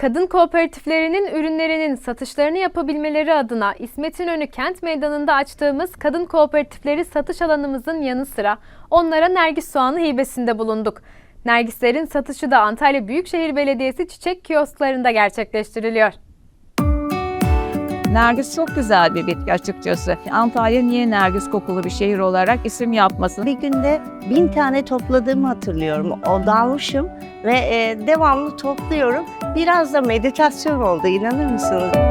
Kadın kooperatiflerinin ürünlerinin satışlarını yapabilmeleri adına İsmet İnönü Kent Meydanı'nda açtığımız kadın kooperatifleri satış alanımızın yanı sıra onlara nergis soğanı hibesinde bulunduk. Nergislerin satışı da Antalya Büyükşehir Belediyesi çiçek kiosklarında gerçekleştiriliyor. Nergis çok güzel bir bitki açıkçası. Antalya niye nergis kokulu bir şehir olarak isim yapmasın? Bir günde bin tane topladığımı hatırlıyorum. O dalmışım ve e, devamlı topluyorum. Biraz da meditasyon oldu inanır mısınız?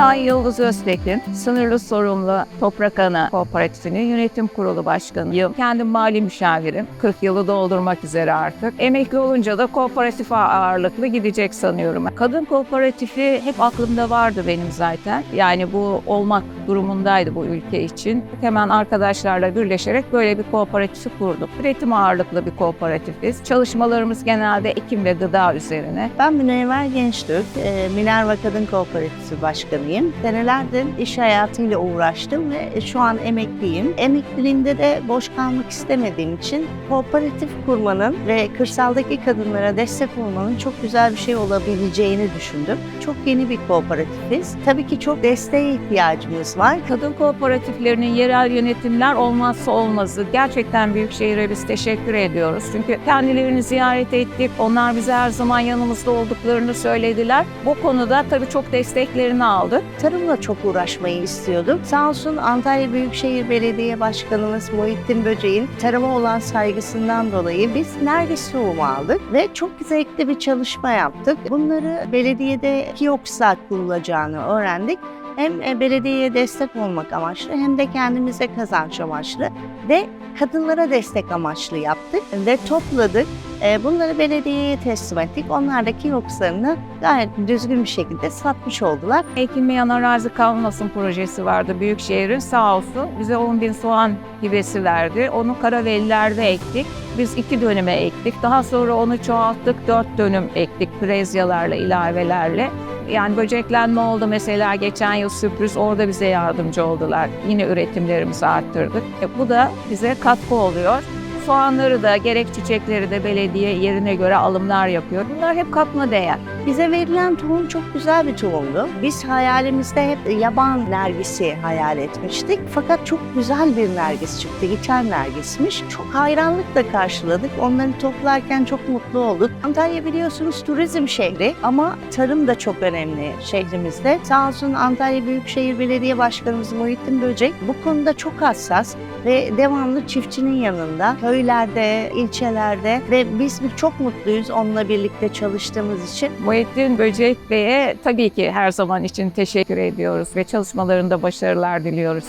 Ben Yıldız Öztekin, sınırlı sorumlu Toprak Ana Kooperatifinin yönetim kurulu başkanıyım. Kendim mali müşavirim. 40 yılı doldurmak üzere artık. Emekli olunca da kooperatif ağırlıklı gidecek sanıyorum. Kadın kooperatifi hep aklımda vardı benim zaten. Yani bu olmak durumundaydı bu ülke için. Hemen arkadaşlarla birleşerek böyle bir kooperatifi kurduk. Üretim ağırlıklı bir kooperatifiz. Çalışmalarımız genelde ekim ve gıda üzerine. Ben Münevver Gençtürk, e, Minerva Kadın Kooperatifi Başkanıyım. Senelerdir iş hayatıyla uğraştım ve şu an emekliyim. Emekliliğimde de boş kalmak istemediğim için kooperatif kurmanın ve kırsaldaki kadınlara destek olmanın çok güzel bir şey olabileceğini düşündüm. Çok yeni bir kooperatifiz. Tabii ki çok desteğe ihtiyacımız var. Kadın kooperatiflerinin yerel yönetimler olmazsa olmazı. Gerçekten Büyükşehir'e biz teşekkür ediyoruz. Çünkü kendilerini ziyaret ettik. Onlar bize her zaman yanımızda olduklarını söylediler. Bu konuda tabii çok desteklerini aldık. Tarımla çok uğraşmayı istiyordum. Sağ olsun Antalya Büyükşehir Belediye Başkanımız Muhittin Böceğin tarıma olan saygısından dolayı biz Nergis tohumu aldık ve çok zevkli bir çalışma yaptık. Bunları belediyede kiosklar kurulacağını öğrendik. Hem e, belediyeye destek olmak amaçlı hem de kendimize kazanç amaçlı ve kadınlara destek amaçlı yaptık ve topladık. E, Bunları belediyeye teslim ettik. Onlar da gayet düzgün bir şekilde satmış oldular. Ekilmeyen arazi kalmasın projesi vardı Büyükşehir'in sağ olsun. Bize 10 bin soğan hibesi verdi. Onu Karaveliler'de ektik. Biz iki dönüme ektik. Daha sonra onu çoğalttık. Dört dönüm ektik prezyalarla, ilavelerle. Yani böceklenme oldu mesela geçen yıl sürpriz orada bize yardımcı oldular. Yine üretimlerimizi arttırdık. E, bu da bize katkı oluyor. Soğanları da gerek çiçekleri de belediye yerine göre alımlar yapıyor. Bunlar hep katma değer. Bize verilen tohum çok güzel bir tohumdu. Biz hayalimizde hep yaban nergisi hayal etmiştik. Fakat çok güzel bir nergis çıktı. İçer nergismiş. Çok hayranlıkla karşıladık. Onları toplarken çok mutlu olduk. Antalya biliyorsunuz turizm şehri ama tarım da çok önemli şehrimizde. Sağ olsun Antalya Büyükşehir Belediye Başkanımız Muhittin Böcek bu konuda çok hassas ve devamlı çiftçinin yanında, köylerde, ilçelerde ve biz çok mutluyuz onunla birlikte çalıştığımız için. Muhittin Böcek Bey'e tabii ki her zaman için teşekkür ediyoruz ve çalışmalarında başarılar diliyoruz.